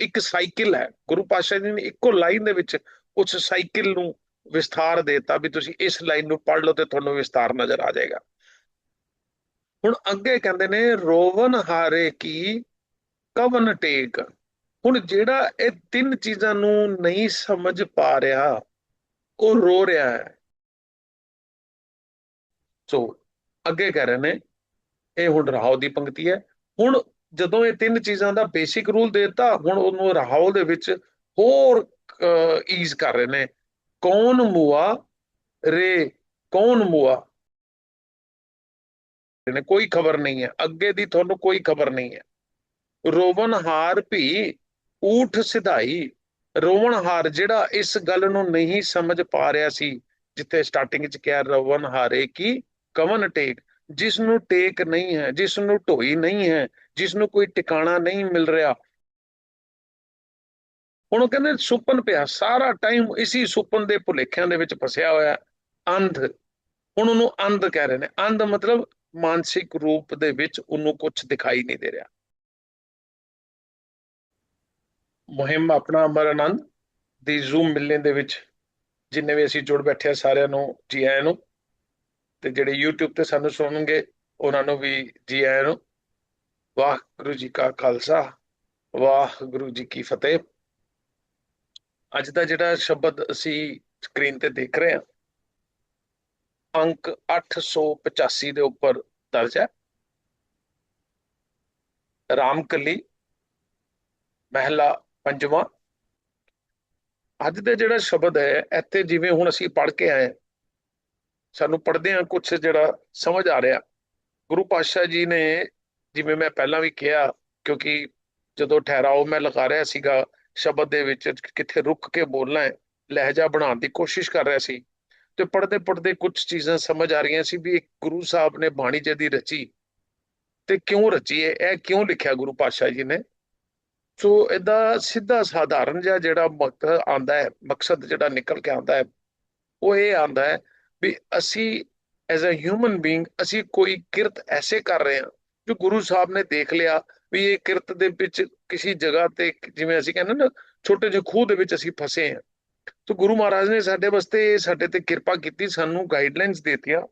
ਇੱਕ ਸਾਈਕਲ ਹੈ, ਗੁਰੂ ਪਾਤਸ਼ਾਹ ਜੀ ਨੇ ਇੱਕੋ ਲਾਈਨ ਦੇ ਵਿੱਚ ਉਸ ਸਾਈਕਲ ਨੂੰ ਵਿਸਥਾਰ ਦੇਤਾ ਵੀ ਤੁਸੀਂ ਇਸ ਲਾਈਨ ਨੂੰ ਪੜ੍ਹ ਲਓ ਤੇ ਤੁਹਾਨੂੰ ਵਿਸਥਾਰ ਨਜ਼ਰ ਆ ਜਾਏਗਾ। ਹੁਣ ਅੱਗੇ ਕਹਿੰਦੇ ਨੇ, ਰੋਵਨ ਹਾਰੇ ਕੀ, ਕਵਨ ਟੇਕ। ਹੁਣ ਜਿਹੜਾ ਇਹ ਤਿੰਨ ਚੀਜ਼ਾਂ ਨੂੰ ਨਹੀਂ ਸਮਝ ਪਾ ਰਿਹਾ, ਉਹ ਰੋ ਰਿਹਾ ਹੈ। ਸੋ ਅੱਗੇ ਕਹਿ ਰਹੇ ਨੇ, ਇਹ ਹੁਣ ਰਹਾਉ ਦੀ ਪੰਕਤੀ ਹੈ। ਹੁਣ ਜਦੋਂ ਇਹ ਤਿੰਨ ਚੀਜ਼ਾਂ ਦਾ ਬੇਸਿਕ ਰੂਲ ਦਿੱਤਾ, ਹੁਣ ਉਹਨੂੰ ਰਹਾਉ ਦੇ ਵਿੱਚ ਹੋਰ ਈਜ਼ ਕਰ ਰਹੇ ਨੇ। ਕੌਣ ਮੁਆ? ਰੇ, ਕੌਣ ਮੁਆ? ਨੇ ਕੋਈ ਖਬਰ ਨਹੀਂ ਹੈ। ਅੱਗੇ ਦੀ ਤੁਹਾਨੂੰ ਕੋਈ ਖਬਰ ਨਹੀਂ ਹੈ। ਰੋਵਨ ਹਾਰ ਭੀ ਊਠ ਸਿਧਾਈ। ਰੋਵਨ ਹਾਰ ਜਿਹੜਾ ਇਸ ਗੱਲ ਨੂੰ ਨਹੀਂ ਸਮਝ ਪਾ ਰਿਹਾ ਸੀ, ਜਿੱਥੇ ਸਟਾਰਟਿੰਗ ਚ ਕਿਹਾ ਰੋਵਨ ਹਾਰੇ ਕੀ? ਕਵਨ ਟੇਕ। ਜਿਸ ਨੂੰ ਟੇਕ ਨਹੀਂ ਹੈ ਜਿਸ ਨੂੰ ਢੋਈ ਨਹੀਂ ਹੈ ਜਿਸ ਨੂੰ ਕੋਈ ਟਿਕਾਣਾ ਨਹੀਂ ਮਿਲ ਰਿਹਾ। ਹੁਣ ਉਹ ਕਹਿੰਦੇ ਸੁਪਨ ਪਿਆ, ਸਾਰਾ ਟਾਈਮ ਇਸੀ ਸੁਪਨ ਦੇ ਭੁਲੇਖਿਆਂ ਦੇ ਵਿੱਚ ਫਸਿਆ ਹੋਇਆ, ਅੰਧ। ਹੁਣ ਉਹਨੂੰ ਅੰਧ ਕਹਿ ਰਹੇ ਨੇ। ਅੰਧ ਮਤਲਬ ਮਾਨਸਿਕ ਰੂਪ ਦੇ ਵਿੱਚ ਉਹਨੂੰ ਕੁਝ ਦਿਖਾਈ ਨਹੀਂ ਦੇ ਰਿਹਾ। ਮੁਹਿੰਮ ਆਪਣਾ ਅਮਰ ਆਨੰਦ ਦੀ ਜ਼ੂਮ ਮਿਲਣ ਦੇ ਵਿੱਚ ਜਿੰਨੇ ਵੀ ਅਸੀਂ ਜੁੜ ਬੈਠੇ ਆ ਸਾਰਿਆਂ ਨੂੰ ਜੀ ਆਇਆਂ ਨੂੰ ਤੇ ਜਿਹੜੇ YouTube ਤੇ ਸਾਨੂੰ ਸੁਣਨਗੇ, ਉਹਨਾਂ ਨੂੰ ਵੀ ਜੀ ਆਇਆਂ ਨੂੰ, ਵਾਹਿਗੁਰੂ ਜੀ ਕਾ ਖਾਲਸਾ, ਵਾਹਿਗੁਰੂ ਜੀ ਕੀ ਫਤਿਹ। ਅੱਜ ਦਾ ਜਿਹੜਾ ਸ਼ਬਦ ਅਸੀਂ ਸਕਰੀਨ ਤੇ ਦੇਖ ਰਹੇ ਹਾਂ, ਅੰਕ 885 ਦੇ ਉੱਪਰ ਦਰਜ ਹੈ। ਰਾਮਕਲੀ, ਮਹਿਲਾ ਪੰਜਵਾਂ। ਅੱਜ ਦਾ ਜਿਹੜਾ ਸ਼ਬਦ ਹੈ, ਇੱਥੇ ਜਿਵੇਂ ਹੁਣ ਅਸੀਂ ਪੜ੍ਹ ਕੇ ਆਏ ਸਾਨੂੰ ਪੜ੍ਹਦੇ ਆ ਕੁਝ ਜਿਹੜਾ ਸਮਝ ਆ ਰਿਹਾ। ਗੁਰੂ ਪਾਤਸ਼ਾਹ ਜੀ ਨੇ ਜਿਵੇਂ ਮੈਂ ਪਹਿਲਾਂ ਵੀ ਕਿਹਾ, ਕਿਉਂਕਿ ਜਦੋਂ ਠਹਿਰਾਓ ਮੈਂ ਲਗਾ ਰਿਹਾ ਸੀਗਾ, ਸ਼ਬਦ ਦੇ ਵਿੱਚ ਕਿੱਥੇ ਰੁਕ ਕੇ ਬੋਲਣਾ ਹੈ, ਲਹਿਜਾ ਬਣਾਉਣ ਦੀ ਕੋਸ਼ਿਸ਼ ਕਰ ਰਿਹਾ ਸੀ। ਤੇ ਪੜਦੇ ਪੜਦੇ ਕੁਝ ਚੀਜ਼ਾਂ ਸਮਝ ਆ ਰਹੀਆਂ ਸੀ ਵੀ ਇਹ ਗੁਰੂ ਸਾਹਿਬ ਨੇ ਬਾਣੀ ਜਦੀ ਰਚੀ। ਤੇ ਕਿਉਂ ਰਚੀ ਹੈ ਇਹ ਕਿਉਂ ਲਿਖਿਆ ਗੁਰੂ ਪਾਤਸ਼ਾਹ ਜੀ ਨੇ? ਸੋ ਇਹਦਾ ਸਿੱਧਾ ਸਾਧਾਰਨ ਜਿਹਾ ਜਿਹੜਾ ਮਕਸਦ ਆਂਦਾ ਹੈ, ਮਕਸਦ ਜਿਹੜਾ ਨਿਕਲ ਕੇ ਆਂਦਾ ਹੈ, ਉਹ ਇਹ ਆਂਦਾ ਹੈ ਵੀ ਅਸੀਂ ਐਜ਼ ਅ ਹਿਊਮਨ ਬੀਇੰਗ ਅਸੀਂ ਕੋਈ ਕਿਰਤ ਐਸੇ ਕਰ ਰਹੇ ਹਾਂ ਜੋ ਗੁਰੂ ਸਾਹਿਬ ਨੇ ਦੇਖ ਲਿਆ ਵੀ ਇਹ ਕਿਰਤ ਦੇ ਵਿੱਚ ਕਿਸੇ ਜਗ੍ਹਾ ਤੇ ਜਿਵੇਂ ਅਸੀਂ ਕਹਿੰਦੇ ਨਾ ਛੋਟੇ ਜਿਹੇ ਖੂਹ ਦੇ ਵਿੱਚ ਅਸੀਂ ਫਸੇ ਹਾਂ। ਤਾਂ ਗੁਰੂ ਮਹਾਰਾਜ ਨੇ ਸਾਡੇ ਵਾਸਤੇ ਸਾਡੇ ਤੇ ਕਿਰਪਾ ਕੀਤੀ, ਸਾਨੂੰ ਗਾਈਡਲਾਈਨਸ ਦਿੱਤੀਆਂ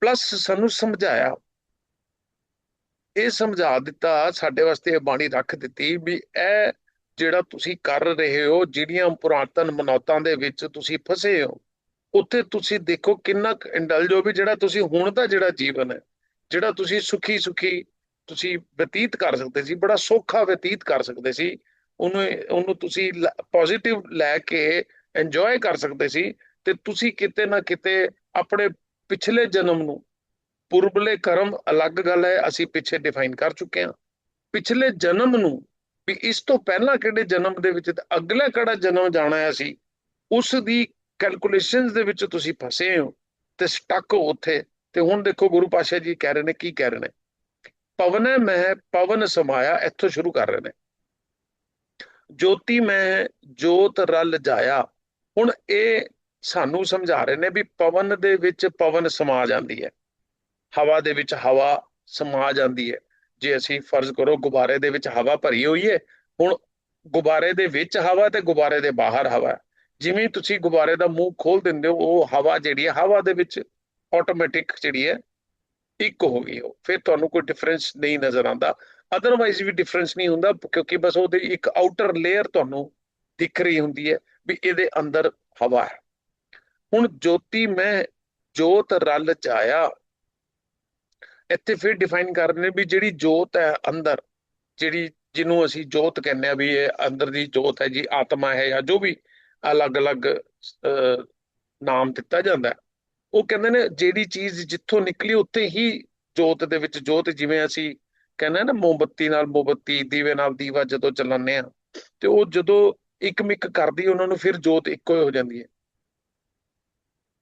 ਪਲੱਸ ਸਾਨੂੰ ਸਮਝਾਇਆ। ਇਹ ਸਮਝਾ ਦਿੱਤਾ, ਸਾਡੇ ਵਾਸਤੇ ਇਹ ਬਾਣੀ ਰੱਖ ਦਿੱਤੀ ਵੀ ਇਹ ਜਿਹੜਾ ਤੁਸੀਂ ਕਰ ਰਹੇ ਹੋ, ਜਿਹੜੀਆਂ ਪੁਰਾਤਨ ਮਨੌਤਾਂ ਦੇ ਵਿੱਚ ਤੁਸੀਂ ਫਸੇ ਹੋ ਉੱਥੇ ਤੁਸੀਂ ਦੇਖੋ ਕਿੰਨਾ ਇੰਡਲਜ ਹੋ ਵੀ ਜਿਹੜਾ ਤੁਸੀਂ ਹੁਣ ਦਾ ਜਿਹੜਾ ਜੀਵਨ ਹੈ, ਜਿਹੜਾ ਤੁਸੀਂ ਸੁਖੀ ਸੁਖੀ ਤੁਸੀਂ ਬਤੀਤ ਕਰ ਸਕਦੇ ਸੀ, ਬੜਾ ਸੌਖਾ ਬਤੀਤ ਕਰ ਸਕਦੇ ਸੀ, ਉਹਨੂੰ ਉਹਨੂੰ ਤੁਸੀਂ ਪੋਜ਼ਿਟਿਵ ਲੈ ਕੇ ਇੰਜੋਏ ਕਰ ਸਕਦੇ ਸੀ ਤੇ ਤੁਸੀਂ ਕਿਤੇ ਨਾ ਕਿਤੇ ਆਪਣੇ ਪਿਛਲੇ ਜਨਮ ਨੂੰ ਪੁਰਬਲੇ ਕਰਮ ਅਲੱਗ ਗੱਲ ਹੈ, ਅਸੀਂ ਪਿੱਛੇ ਡਿਫਾਈਨ ਕਰ ਚੁੱਕੇ ਹਾਂ। ਪਿਛਲੇ ਜਨਮ ਨੂੰ ਵੀ ਇਸ ਤੋਂ ਪਹਿਲਾਂ ਕਿਹੜੇ ਜਨਮ ਦੇ ਵਿੱਚ ਅਗਲਾ ਕਿਹੜਾ ਜਨਮ ਜਾਣਾ ਹੈ ਅਸੀਂ, ਉਸ ਦੀ ਕੈਲਕੂਲੇਸ਼ਨਸ ਦੇ ਵਿੱਚ ਤੁਸੀਂ ਫਸੇ ਹੋ ਤੇ ਸਟਕ ਹੋ ਉੱਥੇ। ਤੇ ਹੁਣ ਦੇਖੋ ਗੁਰੂ ਪਾਸ਼ਾ ਜੀ ਕਹਿ ਰਹੇ ਨੇ, ਕੀ ਕਹਿ ਰਹੇ ਨੇ? ਪਵਨ ਮੈਂ ਪਵਨ ਸਮਾਇਆ, ਇੱਥੋਂ ਸ਼ੁਰੂ ਕਰ ਰਹੇ ਨੇ। ਜੋਤੀ ਮੈਂ ਜੋਤ ਰਲ ਜਾਇਆ। ਹੁਣ ਇਹ ਸਾਨੂੰ ਸਮਝਾ ਰਹੇ ਨੇ ਵੀ ਪਵਨ ਦੇ ਵਿੱਚ ਪਵਨ ਸਮਾ ਜਾਂਦੀ ਹੈ। ਹਵਾ ਦੇ ਵਿੱਚ ਹਵਾ ਸਮਾ ਜਾਂਦੀ ਹੈ। ਜੇ ਅਸੀਂ ਫਰਜ਼ ਕਰੋ ਗੁਬਾਰੇ ਦੇ ਵਿੱਚ ਹਵਾ ਭਰੀ ਹੋਈ ਹੈ, ਹੁਣ ਗੁਬਾਰੇ ਦੇ ਵਿੱਚ ਹਵਾ ਤੇ ਗੁਬਾਰੇ ਦੇ ਬਾਹਰ ਹਵਾ ਜਿਵੇਂ ਤੁਸੀਂ ਗੁਬਾਰੇ ਦਾ ਮੂੰਹ ਖੋਲ ਦਿੰਦੇ ਹੋ, ਉਹ ਹਵਾ ਜਿਹੜੀ ਹੈ, ਹਵਾ ਦੇ ਵਿੱਚ ਆਟੋਮੈਟਿਕ ਜਿਹੜੀ ਹੈ, ਇੱਕ ਹੋ ਗਈ ਉਹ। ਫਿਰ ਤੁਹਾਨੂੰ ਕੋਈ ਡਿਫਰੈਂਸ ਨਹੀਂ ਨਜ਼ਰ ਆਉਂਦਾ। ਅਦਰਵਾਈਜ਼ ਵੀ ਡਿਫਰੈਂਸ ਨਹੀਂ ਹੁੰਦਾ, ਕਿਉਂਕਿ ਬਸ ਉਹਦੇ ਇੱਕ ਆਊਟਰ ਲੇਅਰ ਤੁਹਾਨੂੰ ਦਿਖ ਰਹੀ ਹੁੰਦੀ ਹੈ ਵੀ ਇਹਦੇ ਅੰਦਰ ਹਵਾ ਹੈ। ਹੁਣ ਜੋਤੀ, ਮੈਂ ਜੋਤ ਰਲ ਜਾਇਆ ਇੱਥੇ ਫਿਰ ਡਿਫਾਈਨ ਕਰ ਵੀ ਜਿਹੜੀ ਜੋਤ ਹੈ ਅੰਦਰ, ਜਿਹੜੀ ਜਿਹਨੂੰ ਅਸੀਂ ਜੋਤ ਕਹਿੰਦੇ ਆ ਵੀ ਇਹ ਅੰਦਰ ਦੀ ਜੋਤ ਹੈ ਜੀ, ਆਤਮਾ ਹੈ ਜਾਂ ਜੋ ਵੀ ਅਲੱਗ-ਅਲੱਗ ਨਾਮ ਦਿੱਤਾ ਜਾਂਦਾ ਉਹ ਕਹਿੰਦੇ ਨੇ ਜਿਹੜੀ ਚੀਜ਼ ਜਿੱਥੋਂ ਨਿਕਲੀ, ਉੱਥੇ ਹੀ ਜੋਤ ਦੇ ਵਿੱਚ, ਜੋਤ ਜਿਵੇਂ ਅਸੀਂ ਕਹਿੰਦੇ ਨਾ, ਮੋਮਬੱਤੀ ਨਾਲ ਮੋਮਬੱਤੀ, ਦੀਵੇ ਨਾਲ ਦੀਵਾ ਜਦੋਂ ਚਲਾਉਂਦੇ ਆ ਤੇ ਉਹ ਜਦੋਂ ਇੱਕ ਮਿਕ ਕਰਦੀ, ਉਹਨਾਂ ਨੂੰ ਫਿਰ ਜੋਤ ਇੱਕੋ ਹੀ ਹੋ ਜਾਂਦੀ ਹੈ।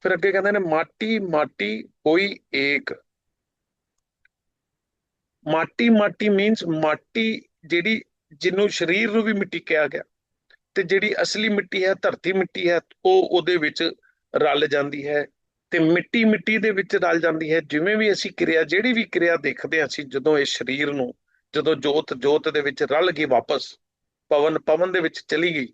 ਫਿਰ ਅੱਗੇ ਕਹਿੰਦੇ ਨੇ, ਮਾਟੀ ਮਾਟੀ ਹੋਈ ਏਕ। ਮਾਟੀ ਮਾਟੀ ਮੀਨਸ ਮਾਟੀ ਜਿਹੜੀ ਜਿਹਨੂੰ ਸਰੀਰ ਨੂੰ ਵੀ ਮਿੱਟੀ ਕਿਹਾ ਗਿਆ। ਤੇ ਜਿਹੜੀ ਅਸਲੀ ਮਿੱਟੀ ਹੈ, ਧਰਤੀ ਮਿੱਟੀ ਹੈ, ਉਹ ਉਹਦੇ ਵਿੱਚ ਰਲ ਜਾਂਦੀ ਹੈ ਤੇ ਮਿੱਟੀ ਮਿੱਟੀ ਦੇ ਵਿੱਚ ਰਲ ਜਾਂਦੀ ਹੈ। ਜਿਵੇਂ ਵੀ ਅਸੀਂ ਕਿਰਿਆ, ਜਿਹੜੀ ਵੀ ਕਿਰਿਆ ਦੇਖਦੇ ਹਾਂ ਅਸੀਂ, ਜਦੋਂ ਇਹ ਸਰੀਰ ਨੂੰ, ਜਦੋਂ ਜੋਤ ਜੋਤ ਦੇ ਵਿੱਚ ਰਲ ਗਈ ਵਾਪਸ, ਪਵਨ ਪਵਨ ਦੇ ਵਿੱਚ ਚਲੀ ਗਈ,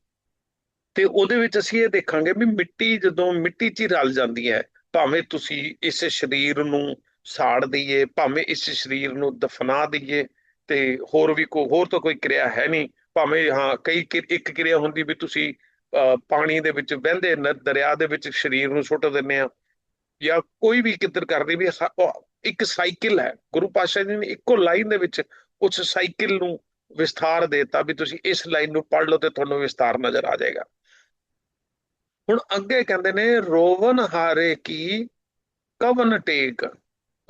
ਤੇ ਉਹਦੇ ਵਿੱਚ ਅਸੀਂ ਇਹ ਦੇਖਾਂਗੇ ਵੀ ਮਿੱਟੀ ਜਦੋਂ ਮਿੱਟੀ 'ਚ ਹੀ ਰਲ ਜਾਂਦੀ ਹੈ, ਭਾਵੇਂ ਤੁਸੀਂ ਇਸ ਸਰੀਰ ਨੂੰ ਸਾੜ ਦਈਏ, ਭਾਵੇਂ ਇਸ ਸਰੀਰ ਨੂੰ ਦਫਨਾ ਦਈਏ, ਤੇ ਹੋਰ ਵੀ ਕੋਈ ਹੋਰ ਤਾਂ ਕੋਈ ਕਿਰਿਆ ਹੈ ਨਹੀਂ। ਭਾਵੇਂ ਹਾਂ ਕਈ ਕਿ- ਇੱਕ ਕਿਰਿਆ ਹੁੰਦੀ ਵੀ ਤੁਸੀਂ ਅਹ, ਪਾਣੀ ਦੇ ਵਿੱਚ ਵਹਿੰਦੇ ਨ- ਦਰਿਆ ਦੇ ਵਿੱਚ ਸਰੀਰ ਨੂੰ ਸੁੱਟ ਦਿੰਦੇ ਆ ਜਾਂ ਕੋਈ ਵੀ ਕਿੱਧਰ ਕਰਦੇ ਵੀ ਇੱਕ ਸਾਈਕਲ ਹੈ ਗੁਰੂ ਪਾਤਸ਼ਾਹ ਜੀ ਨੇ ਇੱਕੋ ਲਾਈਨ ਦੇ ਵਿੱਚ ਉਸ ਸਾਈਕਲ ਨੂੰ ਵਿਸਥਾਰ ਦੇਤਾ ਵੀ ਤੁਸੀਂ ਇਸ ਲਾਈਨ ਨੂੰ ਪੜ੍ਹ ਲਓ ਤੇ ਤੁਹਾਨੂੰ ਵਿਸਥਾਰ ਨਜ਼ਰ ਆ ਜਾਏਗਾ। ਹੁਣ ਅੱਗੇ ਕਹਿੰਦੇ ਨੇ ਰੋਵਨ ਹਾਰੇ ਕੀ ਕਵਨ ਟੇਕ।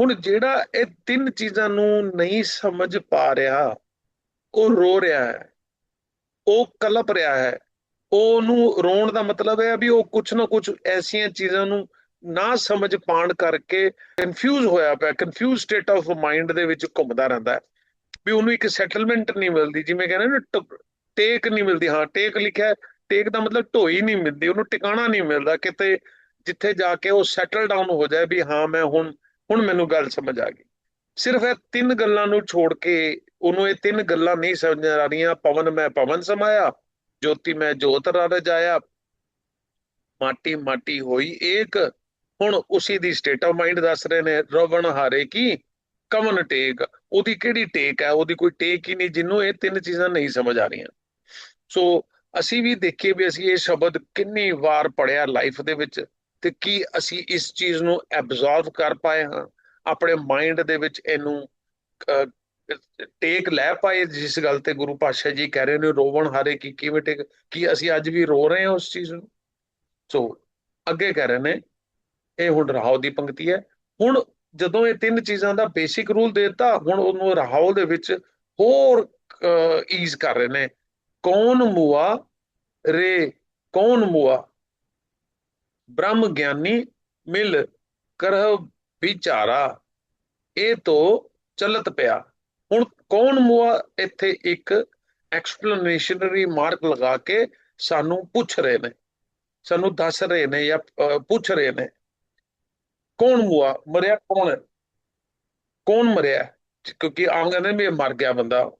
ਹੁਣ ਜਿਹੜਾ ਇਹ ਤਿੰਨ ਚੀਜ਼ਾਂ ਨੂੰ ਨਹੀਂ ਸਮਝ ਪਾ ਰਿਹਾ ਉਹ ਰੋ ਰਿਹਾ ਹੈ। ਉਹ ਕਲਪ ਰਿਹਾ ਹੈ। ਉਹਨੂੰ ਰੋਣ ਦਾ ਮਤਲਬ ਹੈ ਵੀ ਉਹ ਕੁਝ ਨਾ ਕੁਝ ਐਸੀਆਂ ਚੀਜ਼ਾਂ ਨੂੰ ਨਾ ਸਮਝ ਪਾਣ ਕਰਕੇ ਕਨਫਿਊਜ਼ ਹੋਇਆ ਪਿਆ ਕਨਫਿਊਜ਼ ਸਟੇਟ ਆਫ ਮਾਈਂਡ ਦੇ ਵਿੱਚ ਘੁੰਮਦਾ ਰਹਿੰਦਾ ਹੈ। ਵੀ ਉਹਨੂੰ ਇੱਕ ਸੈਟਲਮੈਂਟ ਨਹੀਂ ਮਿਲਦੀ, ਜਿਵੇਂ ਕਹਿੰਦੇ ਨੇ ਟੇਕ ਨਹੀਂ ਮਿਲਦੀ। ਹਾਂ, ਟੇਕ ਲਿਖਿਆ ਟੇਕ ਦਾ ਮਤਲਬ ਢੋਈ ਨਹੀਂ ਮਿਲਦੀ, ਉਹਨੂੰ ਟਿਕਾਣਾ ਨਹੀਂ ਮਿਲਦਾ ਕਿਤੇ, ਜਿੱਥੇ ਜਾ ਕੇ ਉਹ ਸੈਟਲ ਡਾਊਨ ਹੋ ਜਾਏ ਵੀ ਹਾਂ, ਮੈਂ ਹੁਣ ਹੁਣ ਮੈਨੂੰ ਗੱਲ ਸਮਝ ਆ ਗਈ। ਸਿਰਫ ਇਹ ਤਿੰਨ ਗੱਲਾਂ ਨੂੰ ਛੋੜ ਕੇ ਉਹਨੂੰ ਇਹ ਤਿੰਨ ਗੱਲਾਂ ਨਹੀਂ ਸਮਝ ਆ ਰਹੀਆਂ। ਪਵਨ, ਮੈਂ ਪਵਨ ਸਮਾਇਆ, ਜੋਤੀ, ਮੈਂ ਜੋਤ ਰਜ ਆਇਆ ਮਾਟੀ ਮਾਟੀ ਹੋਈ ਏਕ। ਹੁਣ ਉਸੇ ਦੀ ਸਟੇਟ ਆਫ ਮਾਈਂਡ ਦੱਸ ਰਹੇ ਨੇ, ਰਵਣ ਹਾਰੇ ਕੀ? ਕਵਨ ਟੇਕ। ਉਹਦੀ ਕਿਹੜੀ ਟੇਕ ਹੈ? ਉਹਦੀ ਕੋਈ ਟੇਕ ਹੀ ਨਹੀਂ, ਜਿਹਨੂੰ ਇਹ ਤਿੰਨ ਚੀਜ਼ਾਂ ਨਹੀਂ ਸਮਝ ਆ ਰਹੀਆਂ। ਸੋ ਅਸੀਂ ਵੀ ਦੇਖੀਏ ਵੀ ਅਸੀਂ ਇਹ ਸ਼ਬਦ ਕਿੰਨੀ ਵਾਰ ਪੜਿਆ ਲਾਈਫ ਦੇ ਵਿੱਚ ਤੇ ਕੀ ਅਸੀਂ ਇਸ ਚੀਜ਼ ਨੂੰ ਐਬਜ਼ੌਰਬ ਕਰ ਪਾਏ ਹਾਂ। ਆਪਣੇ ਮਾਈਂਡ ਦੇ ਵਿੱਚ ਇਹਨੂੰ ਟੇਕ ਲੈ ਪਾਏ ਜਿਸ ਗੱਲ ਤੇ ਗੁਰੂ ਪਾਤਸ਼ਾਹ ਜੀ ਕਹਿ ਰਹੇ ਨੇ, ਰੋਵਣ ਹਾਰੇ ਕੀ, ਕਿਵੇਂ ਟੇਕ ਕੀ ਅਸੀਂ ਅੱਜ ਵੀ ਰੋ ਰਹੇ ਹਾਂ ਉਸ ਚੀਜ਼ ਨੂੰ? ਸੋ ਅੱਗੇ ਕਹਿ ਰਹੇ ਨੇ, ਇਹ ਹੁਣ ਰਹਾਉ ਦੀ ਪੰਕਤੀ ਹੈ। ਹੁਣ ਜਦੋਂ ਇਹ ਤਿੰਨ ਚੀਜ਼ਾਂ ਦਾ ਬੇਸਿਕ ਰੂਲ ਦੇਤਾ, ਹੁਣ ਉਹਨੂੰ ਰਹਾਉ ਦੇ ਵਿੱਚ ਹੋਰ ਈਜ਼ ਕਰ ਰਹੇ ਨੇ। ਕੌਣ ਮੁਆ ਰੇ, ਕੌਣ ਮੁਆ? ਬ੍ਰਹਮ ਗਿਆਨੀ ਮਿਲ ਕਰਹ ਵਿਚਾਰਾ, ਇਹ ਤੋਂ ਚਲਤ ਪਿਆ। ਕੌਣ ਮੂਆ ਇੱਥੇ ਇੱਕ ਐਕਸਪਲੇਨੇਸ਼ਨਰੀ ਮਾਰਕ ਲਗਾ ਕੇ ਸਾਨੂੰ ਪੁੱਛ ਰਹੇ ਨੇ। ਸਾਨੂੰ ਦੱਸ ਰਹੇ ਨੇ ਜਾਂ ਪੁੱਛ ਰਹੇ ਨੇ। ਕੌਣ ਮੁਆ ਮਰਿਆ ਕੌਣ? ਹੈ ਕੌਣ ਮਰਿਆ? ਕਿਉਂਕਿ ਆਮ ਕਹਿੰਦੇ ਨੇ ਵੀ ਮਰ ਗਿਆ ਬੰਦਾ।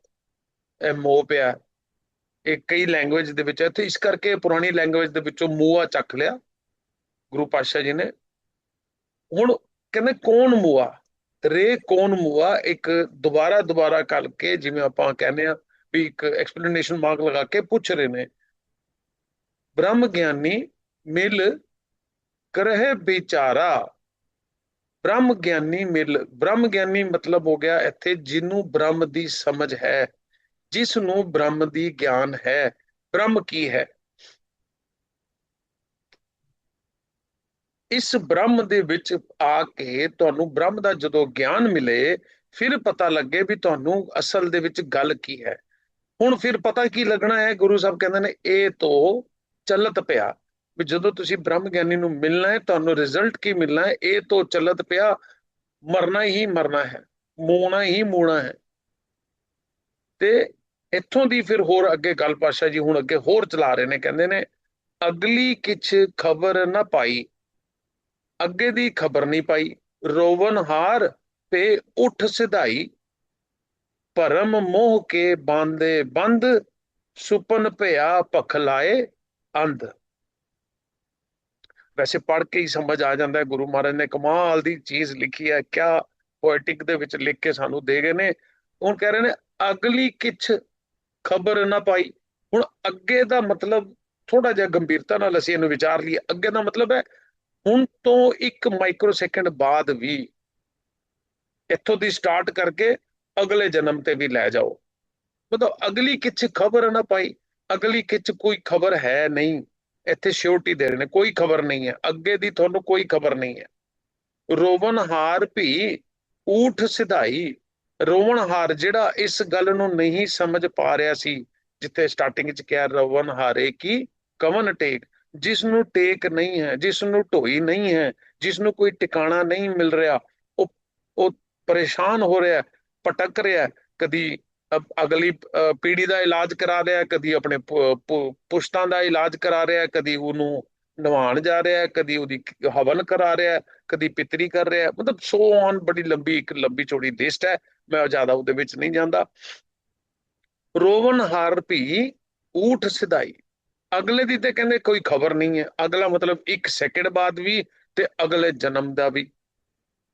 ਇਹ ਮੋਹ ਪਿਆ। ਇਹ ਕਈ ਲੈਂਗੁਏਜ ਦੇ ਵਿੱਚ ਇੱਥੇ ਇਸ ਕਰਕੇ ਪੁਰਾਣੀ ਲੈਂਗੁਏਜ ਦੇ ਵਿੱਚੋਂ ਮੂਆ ਚੱਕ ਲਿਆ। ਗੁਰੂ ਪਾਤਸ਼ਾਹ ਜੀ ਨੇ। ਹੁਣ ਕਹਿੰਦੇ ਕੌਣ ਮੂਆ ਰੇ ਕੌਣ ਮੂਆ, ਇੱਕ ਦੁਬਾਰਾ ਦੁਬਾਰਾ ਕਰਕੇ ਜਿਵੇਂ ਆਪਾਂ ਕਹਿੰਦੇ ਆ ਵੀ ਇੱਕ ਐਕਸਪਲੇਨੇਸ਼ਨ ਮਾਰਕ ਲਗਾ ਕੇ ਪੁੱਛ ਰਹੇ ਨੇ। ਬ੍ਰਹਮ ਗਿਆਨੀ ਮਿਲ ਕਰਹਿ ਵਿਚਾਰਾ। ਬ੍ਰਹਮ ਗਿਆਨੀ ਮਿਲ, ਬ੍ਰਹਮ ਗਿਆਨੀ ਮਤਲਬ ਹੋ ਗਿਆ ਇੱਥੇ ਜਿਹਨੂੰ ਬ੍ਰਹਮ ਦੀ ਸਮਝ ਹੈ ਜਿਸ ਨੂੰ ਬ੍ਰਹਮ ਦੀ ਗਿਆਨ ਹੈ। ਬ੍ਰਹਮ ਕੀ ਹੈ? ਇਸ ਬ੍ਰਹਮ ਦੇ ਵਿੱਚ ਆ ਕੇ ਤੁਹਾਨੂੰ ਬ੍ਰਹਮ ਦਾ ਜਦੋਂ ਗਿਆਨ ਮਿਲੇ, ਫਿਰ ਪਤਾ ਲੱਗੇ ਵੀ ਤੁਹਾਨੂੰ ਅਸਲ ਦੇ ਵਿੱਚ ਗੱਲ ਕੀ ਹੈ। ਹੁਣ ਫਿਰ ਪਤਾ ਕੀ ਲੱਗਣਾ ਹੈ, ਗੁਰੂ ਸਾਹਿਬ ਕਹਿੰਦੇ ਨੇ, ਇਹ ਤੋਂ ਚੱਲਤ ਪਿਆ। ਵੀ ਜਦੋਂ ਤੁਸੀਂ ਬ੍ਰਹਮ ਗਿਆਨੀ ਨੂੰ ਮਿਲਣਾ ਹੈ, ਤੁਹਾਨੂੰ ਰਿਜ਼ਲਟ ਕੀ ਮਿਲਣਾ ਹੈ? ਇਹ ਤੋਂ ਚੱਲਤ ਪਿਆ, ਮਰਨਾ ਹੀ ਮਰਨਾ ਹੈ, ਮੋਣਾ ਹੀ ਮੋਣਾ ਹੈ। ਤੇ ਇੱਥੋਂ ਦੀ ਫਿਰ ਹੋਰ ਅੱਗੇ ਗੱਲ ਪਾਸ਼ਾ ਜੀ ਹੁਣ ਅੱਗੇ ਹੋਰ ਚਲਾ ਰਹੇ ਨੇ, ਕਹਿੰਦੇ ਨੇ, ਅਗਲੀ ਕਿਛ ਖਬਰ ਨਾ ਪਾਈ ਅੱਗੇ ਦੀ ਖਬਰ ਨਹੀਂ ਪਾਈ। ਰੋਵਨ ਹਾਰ ਤੇ ਉਠ ਸਿਧਾਈ। ਭਰਮ ਮੋਹ ਕੇ ਬਾਂਦੇ ਬੰਦ, ਸੁਪਨ ਭਿਆ ਪਖਲਾਏ ਅੰਧ। ਵੈਸੇ ਪੜ੍ਹ ਕੇ ਹੀ ਸਮਝ ਆ ਜਾਂਦਾ ਹੈ, ਗੁਰੂ ਮਹਾਰਾਜ ਨੇ ਕਮਾਲ ਦੀ ਚੀਜ਼ ਲਿਖੀ ਹੈ, ਕਿਆ ਪੋਇਟਿਕ ਦੇ ਵਿੱਚ ਲਿਖ ਕੇ ਸਾਨੂੰ ਦੇ ਗਏ ਨੇ। ਹੁਣ ਕਹਿ ਰਹੇ ਨੇ, ਅਗਲੀ ਕਿਛ ਖਬਰ ਨਾ ਪਾਈ। ਹੁਣ ਅੱਗੇ ਦਾ ਮਤਲਬ ਥੋੜਾ ਜਿਹਾ ਗੰਭੀਰਤਾ ਨਾਲ ਅਸੀਂ ਇਹਨੂੰ ਵਿਚਾਰ ਲਈਏ। ਅੱਗੇ ਦਾ ਮਤਲਬ ਹੈ ਹੁਣ ਤੋਂ 1 ਮਾਈਕਰੋ ਸੈਕਿੰਡ ਬਾਅਦ ਵੀ ਇੱਥੋਂ ਦੀ ਸਟਾਰਟ ਕਰਕੇ ਅਗਲੇ ਜਨਮ ਤੇ ਵੀ ਲੈ ਜਾਓ। ਮਤਲਬ ਅਗਲੀ ਕਿਛ ਖਬਰ ਨਾ ਪਾਈ ਅਗਲੀ ਕਿਛ ਕੋਈ ਖਬਰ ਹੈ ਨਹੀਂ। ਇੱਥੇ ਸ਼ਿਓਰਟੀ ਦੇ ਰਹੇ ਨੇ, ਕੋਈ ਖਬਰ ਨਹੀਂ ਹੈ। ਅੱਗੇ ਦੀ ਤੁਹਾਨੂੰ ਕੋਈ ਖਬਰ ਨਹੀਂ ਹੈ। ਰੋਵਨ ਹਾਰ ਵੀ ਊਠ ਸਿਧਾਈ। ਰੋਵਨ ਹਾਰ ਜਿਹੜਾ ਇਸ ਗੱਲ ਨੂੰ ਨਹੀਂ ਸਮਝ ਪਾ ਰਿਹਾ ਸੀ, ਜਿੱਥੇ ਸਟਾਰਟਿੰਗ ਚ ਕਿਹਾ ਰੋਵਨ ਹਾਰੇ ਕੀ, ਕਵਨ ਟੇਕ। ਜਿਸ ਨੂੰ ਟੇਕ ਨਹੀਂ ਹੈ ਜਿਸ ਨੂੰ ਢੋਈ ਨਹੀਂ ਹੈ ਜਿਸ ਨੂੰ ਕੋਈ ਟਿਕਾਣਾ ਨਹੀਂ ਮਿਲ ਰਿਹਾ, ਉਹ ਉਹ ਪਰੇਸ਼ਾਨ ਹੋ ਰਿਹਾ, ਭਟਕ ਰਿਹਾ, ਕਦੀ ਅਗਲੀ ਪੀੜੀ ਦਾ ਇਲਾਜ ਕਰਾ ਰਿਹਾ, ਕਦੀ ਆਪਣੇ ਪੁਸ਼ਤਾਂ ਦਾ ਇਲਾਜ ਕਰਾ ਰਿਹਾ, ਕਦੀ ਉਹਨੂੰ ਨਵਾਣ ਜਾ ਰਿਹਾ, ਕਦੀ ਉਹਦੀ ਹਵਨ ਕਰਾ ਰਿਹਾ, ਕਦੀ ਪਿਤਰੀ ਕਰ ਰਿਹਾ, ਮਤਲਬ ਸੋ ਔਨ ਬੜੀ ਲੰਬੀ, ਇੱਕ ਲੰਬੀ ਚੌੜੀ ਲਿਸਟ ਹੈ, ਮੈਂ ਜ਼ਿਆਦਾ ਉਹਦੇ ਵਿੱਚ ਨਹੀਂ ਜਾਂਦਾ। ਰੋਵਨ ਹਾਰ ਭੀ ਊਠ ਸਿਧਾਈ। ਅਗਲੇ ਦੀ ਤੇ ਕਹਿੰਦੇ ਕੋਈ ਖਬਰ ਨਹੀਂ ਹੈ। ਅਗਲਾ ਮਤਲਬ 1 ਸੈਕਿੰਡ ਬਾਅਦ ਵੀ ਤੇ ਅਗਲੇ ਜਨਮ ਦਾ ਵੀ।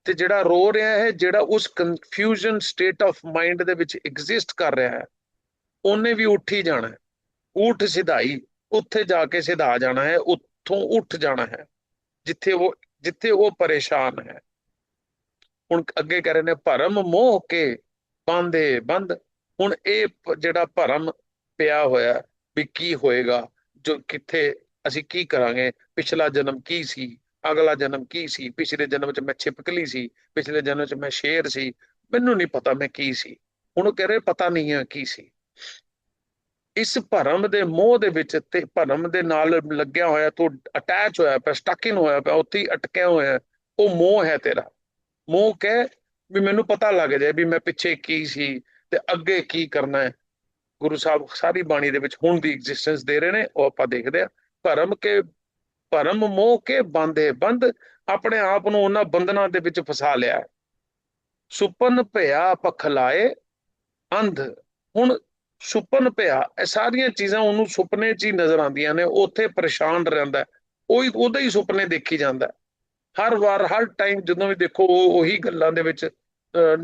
ਤੇ ਜਿਹੜਾ ਰੋ ਰਿਹਾ ਹੈ, ਜਿਹੜਾ ਉਸ ਕਨਫਿਊਜ਼ਨ ਸਟੇਟ ਆਫ ਮਾਈਂਡ ਦੇ ਵਿੱਚ ਐਗਜ਼ਿਸਟ ਕਰ ਰਿਹਾ ਹੈ, ਉਹਨੇ ਵੀ ਉੱਠ ਹੀ ਜਾਣਾ ਹੈ। ਊਠ ਸਿਧਾਈ, ਉੱਥੇ ਜਾ ਕੇ ਸਿਧਾ ਜਾਣਾ ਹੈ, ਉੱਥੋਂ ਉੱਠ ਜਾਣਾ ਹੈ, ਜਿੱਥੇ ਉਹ ਜਿੱਥੇ ਉਹ ਪਰੇਸ਼ਾਨ ਹੈ। ਹੁਣ ਅੱਗੇ ਕਹਿ ਰਹੇ ਨੇ, ਭਰਮ ਮੋਹ ਕੇ ਬਾਂਦੇ ਬੰਦ। ਹੁਣ ਇਹ ਜਿਹੜਾ ਭਰਮ ਪਿਆ ਹੋਇਆ ਵੀ ਕੀ ਹੋਏਗਾ? ਜੋ ਕਿੱਥੇ ਅਸੀਂ ਕੀ ਕਰਾਂਗੇ? ਪਿਛਲਾ ਜਨਮ ਕੀ ਸੀ? ਅਗਲਾ ਜਨਮ ਕੀ ਸੀ? ਪਿਛਲੇ ਜਨਮ 'ਚ ਮੈਂ ਛਿਪਕਲੀ ਸੀ? ਪਿਛਲੇ ਜਨਮ 'ਚ ਮੈਂ ਸ਼ੇਰ ਸੀ? ਮੈਨੂੰ ਨਹੀਂ ਪਤਾ ਮੈਂ ਕੀ ਸੀ। ਹੁਣ ਉਹ ਕਹਿ ਰਹੇ, ਪਤਾ ਨਹੀਂ ਹੈ ਕੀ ਸੀ? ਇਸ ਭਰਮ ਦੇ ਮੋਹ ਦੇ ਵਿੱਚ ਤੇ ਭਰਮ ਦੇ ਨਾਲ ਲੱਗਿਆ ਹੋਇਆ, ਤੂੰ ਅਟੈਚ ਹੋਇਆ ਪਿਆ ਸਟਕ ਹੋਇਆ ਪਿਆ, ਉੱਥੇ ਹੀ ਅਟਕਿਆ ਹੋਇਆ, ਉਹ ਮੋਹ ਹੈ ਤੇਰਾ। ਮੋਹ ਕਹਿ ਵੀ ਮੈਨੂੰ ਪਤਾ ਲੱਗ ਜਾਏ ਵੀ ਮੈਂ ਪਿੱਛੇ ਕੀ ਸੀ ਤੇ ਅੱਗੇ ਕੀ ਕਰਨਾ ਹੈ। ਗੁਰੂ ਸਾਹਿਬ ਸਾਰੀ ਬਾਣੀ ਦੇ ਵਿੱਚ ਹੁਣ ਦੀ ਐਗਜ਼ਿਸਟੈਂਸ ਦੇ ਰਹੇ ਨੇ, ਉਹ ਆਪਾਂ ਦੇਖਦੇ ਆ ਭਰਮ ਕੇ, ਭਰਮ ਮੋਹ ਕੇ ਬੰਦੇ ਬੰਦ ਆਪਣੇ ਆਪ ਨੂੰ ਉਹਨਾਂ ਬੰਧਨਾਂ ਦੇ ਵਿੱਚ ਫਸਾ ਲਿਆ। ਸੁਪਨ ਭਿਆ ਪਖਲਾਏ ਅੰਧ। ਹੁਣ ਸੁਪਨ ਭਿਆ ਇਹ ਸਾਰੀਆਂ ਚੀਜ਼ਾਂ ਉਹਨੂੰ ਸੁਪਨੇ 'ਚ ਹੀ ਨਜ਼ਰ ਆਉਂਦੀਆਂ ਨੇ, ਉੱਥੇ ਪਰੇਸ਼ਾਨ ਰਹਿੰਦਾ ਉਹੀ, ਉਹਦੇ ਹੀ ਸੁਪਨੇ ਦੇਖੀ ਜਾਂਦਾ ਹਰ ਵਾਰ, ਹਰ ਟਾਈਮ ਜਦੋਂ ਵੀ ਦੇਖੋ, ਉਹ ਉਹੀ ਗੱਲਾਂ ਦੇ ਵਿੱਚ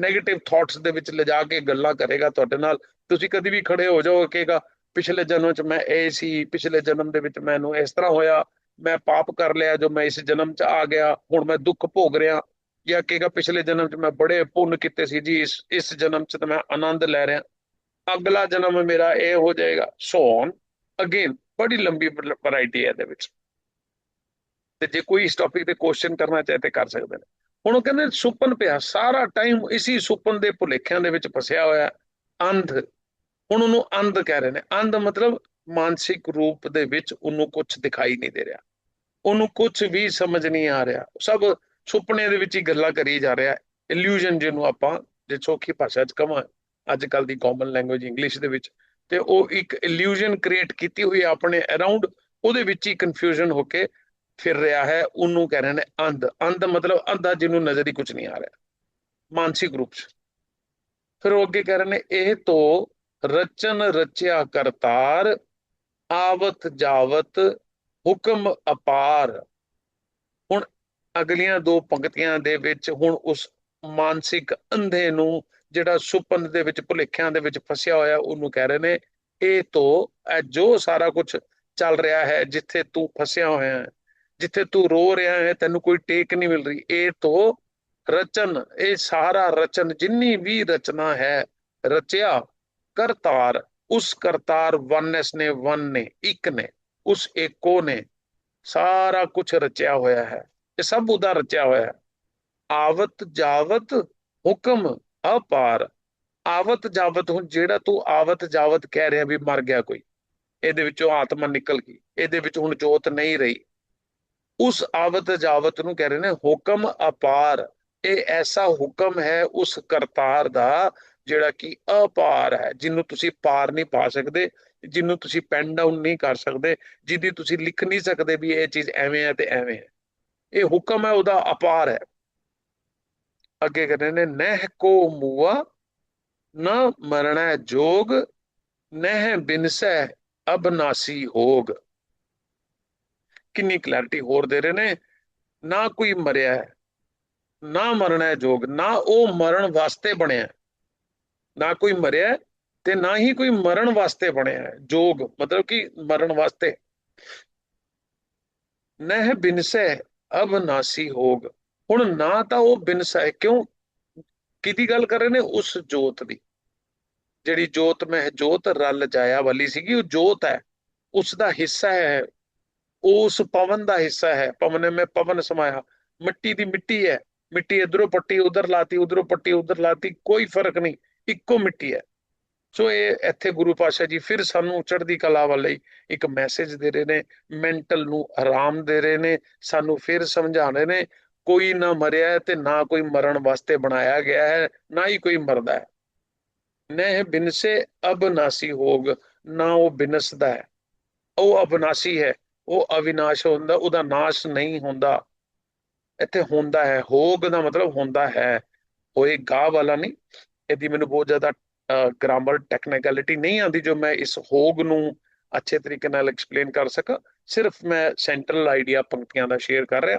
네ਗੇਟਿਵ ਥਾਟਸ ਦੇ ਵਿੱਚ ਲਿਜਾ ਕੇ ਗੱਲਾਂ ਕਰੇਗਾ ਤੁਹਾਡੇ ਨਾਲ। ਤੁਸੀਂ ਕਦੀ ਵੀ ਖੜੇ ਹੋ ਜਾਓ ਕਹੇਗਾ ਪਿਛਲੇ ਜਨਮ 'ਚ ਮੈਂ ਇਹ ਸੀ, ਪਿਛਲੇ ਜਨਮ ਦੇ ਵਿੱਚ ਮੈਨੂੰ ਇਸ ਤਰ੍ਹਾਂ ਹੋਇਆ, ਮੈਂ ਪਾਪ ਕਰ ਲਿਆ ਜੋ ਮੈਂ ਇਸ ਜਨਮ 'ਚ ਆ ਗਿਆ, ਹੁਣ ਮੈਂ ਦੁੱਖ ਭੋਗ ਰਿਹਾ ਜਾਂ ਕਹੇਗਾ ਪਿਛਲੇ ਜਨਮ 'ਚ ਮੈਂ ਬੜੇ ਪੁੰਨ ਕੀਤੇ ਸੀ ਜੀ, ਇਸ ਇਸ ਜਨਮ 'ਚ ਤਾਂ ਮੈਂ ਆਨੰਦ ਲੈ ਰਿਹਾ। ਅਗਲਾ ਜਨਮ ਮੇਰਾ ਇਹ ਹੋ ਜਾਏਗਾ ਸੋ ਔਨ ਅਗੇਨ ਬੜੀ ਲੰਬੀ ਵੈਰਾਈਟੀ ਹੈ ਇਹਦੇ ਵਿੱਚ। ਤੇ ਜੇ ਕੋਈ ਇਸ ਟੌਪਿਕ ਤੇ ਕੁਐਸਚਨ ਕਰਨਾ ਚਾਹੇ ਤੇ ਕਰ ਸਕਦੇ ਨੇ। ਹੁਣ ਉਹ ਕਹਿੰਦੇ ਸੁਪਨ ਪਿਆ, ਸਾਰਾ ਟਾਈਮ ਇਸੀ ਸੁਪਨ ਦੇ ਭੁਲੇਖਿਆਂ ਦੇ ਵਿੱਚ ਫਸਿਆ ਹੋਇਆ, ਅੰਧ ਹੁਣ ਉਹਨੂੰ ਅੰਧ ਕਹਿ ਰਹੇ ਨੇ। ਅੰਧ ਮਤਲਬ ਮਾਨਸਿਕ ਰੂਪ ਦੇ ਵਿੱਚ ਉਹਨੂੰ ਕੁਝ ਦਿਖਾਈ ਨਹੀਂ ਦੇ ਰਿਹਾ। ਉਹਨੂੰ ਕੁਝ ਵੀ ਸਮਝ ਨਹੀਂ ਆ ਰਿਹਾ। ਸਭ ਸੁਪਨੇ ਦੇ ਵਿੱਚ ਹੀ ਗੱਲਾਂ ਕਰੀ ਜਾ ਰਿਹਾ। ਇਲੂਜਨ ਜਿਹਨੂੰ ਆਪਾਂ, ਜੇ ਚੋਖੀ ਭਾਸ਼ਾ 'ਚ ਕਹਾਂ ਅੱਜ ਕੱਲ ਦੀ ਕਾਮਨ ਲੈਂਗੁਏਜ ਇੰਗਲਿਸ਼ ਦੇ ਵਿੱਚ, ਤੇ ਉਹ ਇੱਕ ਇਲੂਜਨ ਕ੍ਰੀਏਟ ਕੀਤੀ ਹੋਈ ਆਪਣੇ ਅਰਾਊਂਡ ਉਹਦੇ ਵਿੱਚ ਹੀ ਕਨਫਿਊਜ਼ਨ ਹੋ ਕੇ ਫਿਰ ਰਿਹਾ ਹੈ। ਉਹਨੂੰ ਕਹਿ ਰਹੇ ਨੇ ਅੰਧ। ਅੰਧ ਮਤਲਬ ਅੰਧਾ ਜਿਹਨੂੰ ਨਜ਼ਰ ਹੀ ਕੁਝ ਨਹੀਂ ਆ ਰਿਹਾ। ਮਾਨਸਿਕ ਰੂਪ 'ਚ। ਫਿਰ ਉਹ ਅੱਗੇ ਕਹਿ ਰਹੇ ਨੇ, ਇਹ ਤੋਂ ਰਚਨ ਰਚਿਆ ਕਰਤਾਰ, ਆਵਤ ਜਾਵਤ, ਹੁਕਮ ਅਪਾਰ। ਹੁਣ ਅਗਲੀਆਂ ਦੋ ਪੰਕਤੀਆਂ ਦੇ ਵਿੱਚ ਹੁਣ ਉਸ ਮਾਨਸਿਕ ਅੰਧੇ ਨੂੰ ਜਿਹੜਾ ਸੁਪਨ ਦੇ ਵਿੱਚ ਭੁਲੇਖਿਆਂ ਦੇ ਵਿੱਚ ਫਸਿਆ ਹੋਇਆ ਉਹਨੂੰ ਕਹਿ ਰਹੇ ਨੇ, ਇਹ ਤੋਂ, ਇਹ ਜੋ ਸਾਰਾ ਕੁਝ ਚੱਲ ਰਿਹਾ ਹੈ, ਜਿੱਥੇ ਤੂੰ ਫਸਿਆ ਹੋਇਆ ਹੈ, ਜਿੱਥੇ ਤੂੰ ਰੋ ਰਿਹਾ ਹੈ, ਤੈਨੂੰ ਕੋਈ ਟੇਕ ਨਹੀਂ ਮਿਲ ਰਹੀ। ਇਹ ਤੋਂ ਰਚਨ, ਇਹ ਸਾਰਾ ਰਚਨ, ਜਿੰਨੀ ਵੀ ਰਚਨਾ ਹੈ, ਰਚਿਆ ਕਰਤਾਰ, ਉਸ ਕਰਤਾਰ ਵਨਨੈਸ ਨੇ, ਵਨ ਨੇ, ਇੱਕ ਨੇ, ਉਸ ਏਕੋ ਨੇ, ਸਾਰਾ ਕੁਝ ਰਚਿਆ ਹੋਇਆ ਹੈ। ਇਹ ਸਭ ਉਹਦਾ ਰਚਿਆ ਹੋਇਆ ਹੈ। ਆਵਤ ਜਾਵਤ ਹੁਕਮ ਅਪਾਰ। ਆਵਤ ਜਾਵਤ ਹੁਣ ਜਿਹੜਾ ਤੂੰ ਆਵਤ ਜਾਵਤ ਕਹਿ ਰਿਹਾ ਵੀ ਮਰ ਗਿਆ ਕੋਈ, ਇਹਦੇ ਵਿੱਚੋਂ ਆਤਮਾ ਨਿਕਲ ਗਈ, ਇਹਦੇ ਵਿੱਚ ਹੁਣ ਜੋਤ ਨਹੀਂ ਰਹੀ। ਉਸ ਆਵਤ ਜਾਵਤ ਨੂੰ ਕਹਿ ਰਹੇ ਨੇ ਹੁਕਮ ਅਪਾਰ। ਇਹ ਐਸਾ ਹੁਕਮ ਹੈ ਉਸ ਕਰਤਾਰ ਦਾ ਜਿਹੜਾ ਕਿ ਅਪਾਰ ਹੈ, ਜਿਹਨੂੰ ਤੁਸੀਂ ਪਾਰ ਨਹੀਂ ਪਾ ਸਕਦੇ, ਜਿਹਨੂੰ ਤੁਸੀਂ ਪੈਨ ਡਾਊਨ ਨਹੀਂ ਕਰ ਸਕਦੇ, ਜਿਹਦੀ ਤੁਸੀਂ ਲਿਖ ਨਹੀਂ ਸਕਦੇ ਵੀ ਇਹ ਚੀਜ਼ ਐਵੇਂ ਹੈ ਤੇ ਐਵੇਂ ਹੈ। ਇਹ ਹੁਕਮ ਹੈ, ਉਹਦਾ ਅਪਾਰ ਹੈ। ਅੱਗੇ ਕਹਿੰਦੇ ਨੇ, ਨਹਿ ਕੋ ਮੂਆ, ਨਾ ਮਰਣਾ ਜੋਗ, ਨਹਿ ਬਿਨਸੈ ਅਬਨਾਸੀ ਹੋਗ। ਕਿੰਨੀ ਕਲੈਰਿਟੀ ਹੋਰ ਦੇ ਰਹੇ ਨੇ, ਨਾ ਕੋਈ ਮਰਿਆ ਹੈ, ਨਾ ਮਰਣਾ ਜੋਗ, ਨਾ ਉਹ ਮਰਨ ਵਾਸਤੇ ਬਣਿਆ ਨਾ ਕੋਈ ਮਰਿਆ ਤੇ ਨਾ ਹੀ ਕੋਈ ਮਰਨ ਵਾਸਤੇ ਬਣਿਆ ਹੈ, ਜੋਗ, ਮਤਲਬ ਕਿ ਮਰਨ ਵਾਸਤੇ। ਨਹਿ ਬਿਨਸੈ ਅਬਨਾਸੀ ਹੋਗ। ਹੁਣ ਨਾ ਤਾਂ ਉਹ ਬਿਨਸੈ, ਕਿਉਂ? ਕਿਹਦੀ ਗੱਲ ਕਰ ਰਹੇ ਨੇ? ਉਸ ਜੋਤ ਦੀ। ਜਿਹੜੀ ਜੋਤ ਮਹਿ ਜੋਤ ਰਲ ਜਾਇਆ ਵਾਲੀ ਸੀਗੀ, ਉਹ ਜੋਤ ਹੈ। ਉਸ ਦਾ ਹਿੱਸਾ ਹੈ। ਉਸ ਪਵਨ ਦਾ ਹਿੱਸਾ ਹੈ। ਪਵਨ ਮੇ ਪਵਨ ਸਮਾਇਆ। ਮਿੱਟੀ ਦੀ ਮਿੱਟੀ ਹੈ। ਮਿੱਟੀ ਇਧਰੋਂ ਪੱਟੀ, ਉਧਰ ਲਾਤੀ, ਉਧਰੋਂ ਪੱਟੀ, ਉਧਰ ਲਾਤੀ, ਕੋਈ ਫ਼ਰਕ ਨਹੀਂ। ਇੱਕੋ ਮਿੱਟੀ ਹੈ। ਸੋ ਇਹ ਇੱਥੇ ਗੁਰੂ ਪਾਸ਼ਾ ਜੀ ਫਿਰ ਸਾਨੂੰ ਚੜ੍ਹਦੀ ਕਲਾ ਵਾਲੇ ਇੱਕ ਮੈਸੇਜ ਦੇ ਰਹੇ ਨੇ ਮੈਂਟਲ ਨੂੰ ਆਰਾਮ ਦੇ ਰਹੇ ਨੇ, ਸਾਨੂੰ ਫਿਰ ਸਮਝਾ ਰਹੇ ਨੇ, ਕੋਈ ਨਾ ਮਰਿਆ ਤੇ ਨਾ ਕੋਈ ਮਰਨ ਵਾਸਤੇ ਬਣਾਇਆ ਗਿਆ ਹੈ, ਨਾ ਹੀ ਕੋਈ ਮਰਦਾ ਹੈ। ਨਹਿ ਬਿਨਸੇ ਅਬਨਾਸੀ ਹੋਗ, ਨਾ ਉਹ ਬਿਨਸਦਾ ਹੈ। ਉਹ ਅਬਨਾਸੀ ਹੈ, ਉਹ ਅਵਿਨਾਸ਼ ਹੁੰਦਾ, ਉਹਦਾ ਨਾਸ਼ ਨਹੀਂ ਹੁੰਦਾ। ਇੱਥੇ ਹੁੰਦਾ ਹੈ, ਹੋਗ ਦਾ ਮਤਲਬ ਹੁੰਦਾ ਹੈ ਹੋਏਗਾ ਵਾਲਾ ਨਹੀਂ। ਇਹਦੀ ਮੈਨੂੰ ਬਹੁਤ ਜ਼ਿਆਦਾ ਗ੍ਰਾਮਰ ਟੈਕਨੀਕੈਲਿਟੀ ਨਹੀਂ ਆਉਂਦੀ ਜੋ ਮੈਂ ਇਸ ਹੋਗ ਨੂੰ ਅੱਛੇ ਤਰੀਕੇ ਨਾਲ ਐਕਸਪਲੇਨ ਕਰ ਸਕਾਂ। ਸਿਰਫ ਮੈਂ ਸੈਂਟਰਲ ਆਈਡੀਆ ਪੰਕਤੀਆਂ ਦਾ ਸ਼ੇਅਰ ਕਰ ਰਿਹਾ।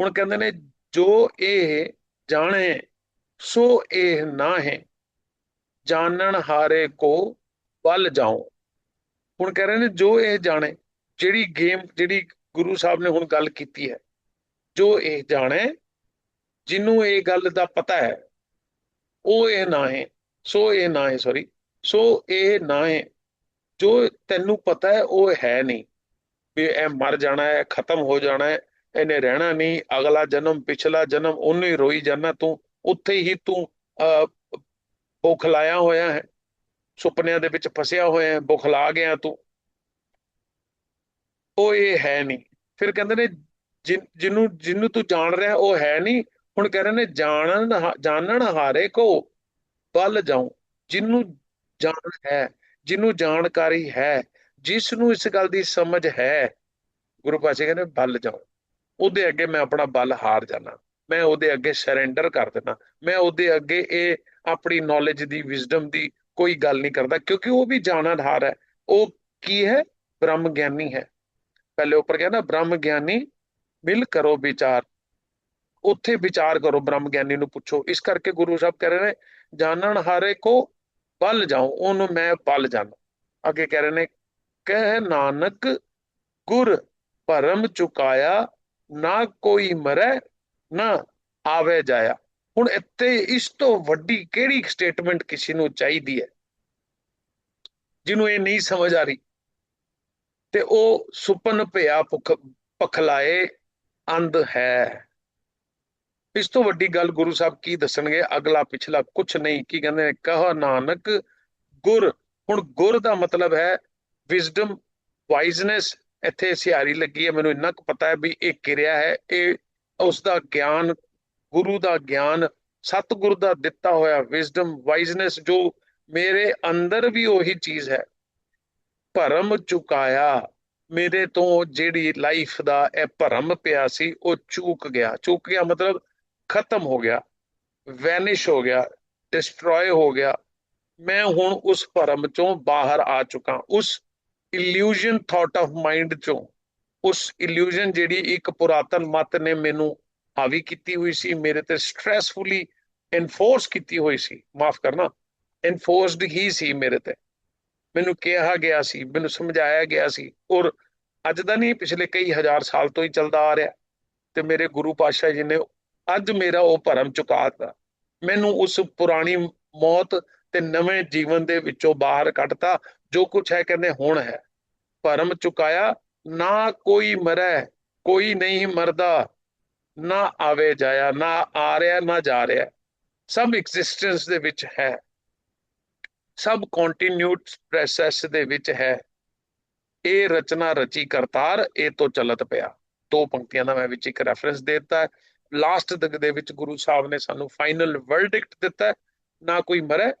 ਹੁਣ ਕਹਿੰਦੇ ਨੇ, ਜੋ ਇਹ ਜਾਣੇ, ਸੋ ਇਹ ਨਾ ਹੈ ਜਾਣਨ ਹਾਰੇ ਕੋ ਵੱਲ ਜਾਓ ਹੁਣ ਕਹਿ ਰਹੇ ਨੇ, ਜੋ ਇਹ ਜਾਣੇ, ਜਿਹੜੀ ਗੇਮ ਜਿਹੜੀ ਗੁਰੂ ਸਾਹਿਬ ਨੇ ਹੁਣ ਗੱਲ ਕੀਤੀ ਹੈ, ਜੋ ਇਹ ਜਾਣੇ ਜਿਹਨੂੰ ਇਹ ਗੱਲ ਦਾ ਪਤਾ ਹੈ ਉਹ ਇਹ ਨਾ ਹੈ, ਸੋ ਇਹ ਨਾ ਹੈ ਸੌਰੀ ਸੋ ਇਹ ਨਾ ਹੈ। ਜੋ ਤੈਨੂੰ ਪਤਾ ਹੈ, ਉਹ ਹੈ ਨਹੀਂ। ਵੀ ਇਹ ਮਰ ਜਾਣਾ ਹੈ ਖਤਮ ਹੋ ਜਾਣਾ ਹੈ, ਇਹਨੇ ਰਹਿਣਾ ਨਹੀਂ, ਅਗਲਾ ਜਨਮ, ਪਿਛਲਾ ਜਨਮ, ਉਹਨੂੰ ਹੀ ਰੋਈ ਜਾਣਾ ਤੂੰ, ਉੱਥੇ ਹੀ ਤੂੰ ਬੁਖਲਾਇਆ ਹੋਇਆ ਹੈ, ਸੁਪਨਿਆਂ ਦੇ ਵਿੱਚ ਫਸਿਆ ਹੋਇਆ ਹੈ ਬੁਖਲਾ ਗਿਆ ਤੂੰ। ਉਹ ਇਹ ਹੈ ਨਹੀਂ। ਫਿਰ ਕਹਿੰਦੇ ਨੇ ਜਿਹਨੂੰ ਜਿਹਨੂੰ ਤੂੰ ਜਾਣ ਰਿਹਾ, ਉਹ ਹੈ ਨਹੀਂ ਹੁਣ ਕਹਿ ਰਹੇ ਨੇ ਜਾਣਨ ਜਾਣਨ ਹਾਰੇ ਕੋ ਵੱਲ ਜਾਉ ਜਿਹਨੂੰ ਜਾਣ ਹੈ ਜਿਹਨੂੰ ਜਾਣਕਾਰੀ ਹੈ ਜਿਸ ਨੂੰ ਇਸ ਗੱਲ ਦੀ ਸਮਝ ਹੈ, ਗੁਰੂ ਪਾਸ਼ਾ ਕਹਿੰਦੇ ਬਲ ਜਾਓ ਉਹਦੇ ਅੱਗੇ ਮੈਂ ਆਪਣਾ ਬਲ ਹਾਰ ਜਾਣਾ ਮੈਂ ਉਹਦੇ ਅੱਗੇ ਸਰੈਂਡਰ ਕਰ ਦੇਣਾ ਮੈਂ ਉਹਦੇ ਅੱਗੇ ਇਹ ਆਪਣੀ ਨੌਲੇਜ ਦੀ ਵਿਜ਼ਡਮ ਦੀ ਕੋਈ ਗੱਲ ਨਹੀਂ ਕਰਦਾ, ਕਿਉਂਕਿ ਉਹ ਵੀ ਜਾਣਨਹਾਰ ਹੈ। ਉਹ ਕੀ ਹੈ? ਬ੍ਰਹਮ ਗਿਆਨੀ ਹੈ। ਪਹਿਲੇ ਉੱਪਰ ਕਹਿੰਦਾ ਬ੍ਰਹਮ ਗਿਆਨੀ ਮਿਲ ਕਰੋ ਵਿਚਾਰ। ਉੱਥੇ ਵਿਚਾਰ ਕਰੋ, ਬ੍ਰਹਮ ਗਿਆਨੀ ਨੂੰ ਪੁੱਛੋ। ਇਸ ਕਰਕੇ ਗੁਰੂ ਸਾਹਿਬ ਕਹਿ ਰਹੇ ਨੇ ਜਾਣਨ ਹਾਰੇ ਕੋ ਬਲ ਜਾਓ ਉਹਨੂੰ ਮੈਂ ਪਲ ਜਾਣਾ ਅੱਗੇ ਕਹਿ ਰਹੇ ਨੇ, ਕਹਿ ਨਾਨਕ ਗੁਰ ਭਰਮ ਚੁਕਾਇਆ, ਨਾ ਕੋਈ ਮਰੇ, ਨਾ ਆਵੇ ਜਾਇਆ। ਹੁਣ ਇੱਥੇ ਇਸ ਤੋਂ ਵੱਡੀ ਕਿਹੜੀ ਸਟੇਟਮੈਂਟ ਕਿਸੇ ਨੂੰ ਚਾਹੀਦੀ ਹੈ? ਜਿਹਨੂੰ ਇਹ ਨਹੀਂ ਸਮਝ ਆ ਰਹੀ। ਤੇ ਉਹ ਸੁਪਨ ਭਿਆ ਪਖਲਾਏ ਅੰਧ ਹੈ। ਇਸ ਤੋਂ ਵੱਡੀ ਗੱਲ ਗੁਰੂ ਸਾਹਿਬ ਕੀ ਦੱਸਣਗੇ? ਅਗਲਾ ਪਿਛਲਾ ਕੁਝ ਨਹੀਂ। ਕੀ ਕਹਿੰਦੇ ਨੇ? ਕਹ ਨਾਨਕ, ਗੁਰ। ਹੁਣ ਗੁਰ ਦਾ ਮਤਲਬ ਹੈ ਵਿਜ਼ਡਮ ਵਾਈਜ਼ਨੈਸ ਇੱਥੇ ਸਿਆਰੀ ਲੱਗੀ ਹੈ। ਮੈਨੂੰ ਇੰਨਾ ਕੁ ਪਤਾ ਹੈ ਵੀ ਇਹ ਕਿਰਿਆ ਹੈ। ਇਹ ਉਸ ਦਾ ਗਿਆਨ, ਗੁਰੂ ਦਾ ਗਿਆਨ, ਸਤਿਗੁਰ ਦਾ ਦਿੱਤਾ ਹੋਇਆ ਵਿਜ਼ਡਮ ਵਾਈਜ਼ਨੈਸ ਜੋ ਮੇਰੇ ਅੰਦਰ ਵੀ ਉਹੀ ਚੀਜ਼ ਹੈ। ਭਰਮ ਚੁਕਾਇਆ। ਮੇਰੇ ਤੋਂ ਜਿਹੜੀ ਲਾਈਫ ਦਾ ਇਹ ਭਰਮ ਪਿਆ ਸੀ, ਉਹ ਚੁੱਕ ਗਿਆ। ਚੁੱਕ ਗਿਆ ਮਤਲਬ ਖਤਮ ਹੋ ਗਿਆ ਵੈਨਿਸ਼ ਹੋ ਗਿਆ ਡਿਸਟਰੋਏ ਹੋ ਗਿਆ। ਮੈਂ ਹੁਣ ਉਸ ਭਰਮ ਚੋਂ ਬਾਹਰ ਆ ਚੁੱਕਾ। ਉਸ ਇਲੂਜਨ ਥਾਟ ਆਫ ਮਾਈਂਡ ਚੋਂ। ਉਸ ਇਲੂਜਨ ਜਿਹੜੀ ਇੱਕ ਪੁਰਾਤਨ ਮਤ ਨੇ ਮੈਨੂੰ ਹਾਵੀ ਕੀਤੀ ਹੋਈ ਸੀ, ਮੇਰੇ ਤੇ ਸਟ੍ਰੈਸਫੁਲੀ ਇਨਫੋਰਸ ਕੀਤੀ ਹੋਈ ਸੀ। ਮਾਫ ਕਰਨਾ। ਇਨਫੋਰਸਡ ਹੀ ਸੀ ਮੇਰੇ ਤੇ। ਮੈਨੂੰ ਕਿਹਾ ਗਿਆ ਸੀ, ਮੈਨੂੰ ਸਮਝਾਇਆ ਗਿਆ ਸੀ। ਔਰ ਅੱਜ ਦਾ ਨਹੀਂ, ਪਿਛਲੇ ਕਈ ਹਜ਼ਾਰ ਸਾਲ ਤੋਂ ਹੀ ਚੱਲਦਾ ਆ ਰਿਹਾ। ਤੇ ਮੇਰੇ ਗੁਰੂ ਪਾਤਸ਼ਾਹ ਜੀ ਨੇ ਅੱਜ ਮੇਰਾ ਉਹ ਭਰਮ ਚੁਕਾਤਾ ਮੈਨੂੰ ਉਸ ਪੁਰਾਣੀ ਮੌਤ ਤੇ ਨਵੇਂ ਜੀਵਨ ਦੇ ਵਿੱਚੋਂ ਬਾਹਰ ਕੱਢਤਾ, ਜੋ ਕੁਝ ਹੈ ਕਹਿੰਦੇ ਹੁਣ ਹੈ। ਭਰਮ ਚੁਕਾਇਆ, ਨਾ ਕੋਈ ਮਰੈ, ਕੋਈ ਨਹੀਂ ਮਰਦਾ, ਨਾ ਆਵੇ ਜਾਇਆ, ਨਾ ਆ ਰਿਹਾ, ਨਾ ਜਾ ਰਿਹਾ। ਸਭ ਐਗਜ਼ਿਸਟੈਂਸ ਦੇ ਵਿੱਚ ਹੈ। ਸਭ ਕੰਟੀਨਿਊਟ ਪ੍ਰੋਸੈਸ ਦੇ ਵਿੱਚ ਹੈ। ਇਹ ਰਚਨਾ ਰਚੀ ਕਰਤਾਰ, ਇਹ ਤੋਂ ਚਲਤ ਪਿਆ। ਦੋ ਪੰਕਤੀਆਂ ਦਾ ਮੈਂ ਵਿੱਚ ਇੱਕ ਰੈਫਰੈਂਸ ਦਿੱਤਾ। ਲਾਸਟ ਤੱਕ ਦੇ ਵਿੱਚ ਗੁਰੂ ਸਾਹਿਬ ਨੇ ਸਾਨੂੰ ਫਾਈਨਲ ਵਰਡਿਕਟ ਦਿੱਤਾ ਨਾ ਕੋਈ ਮਰੇ,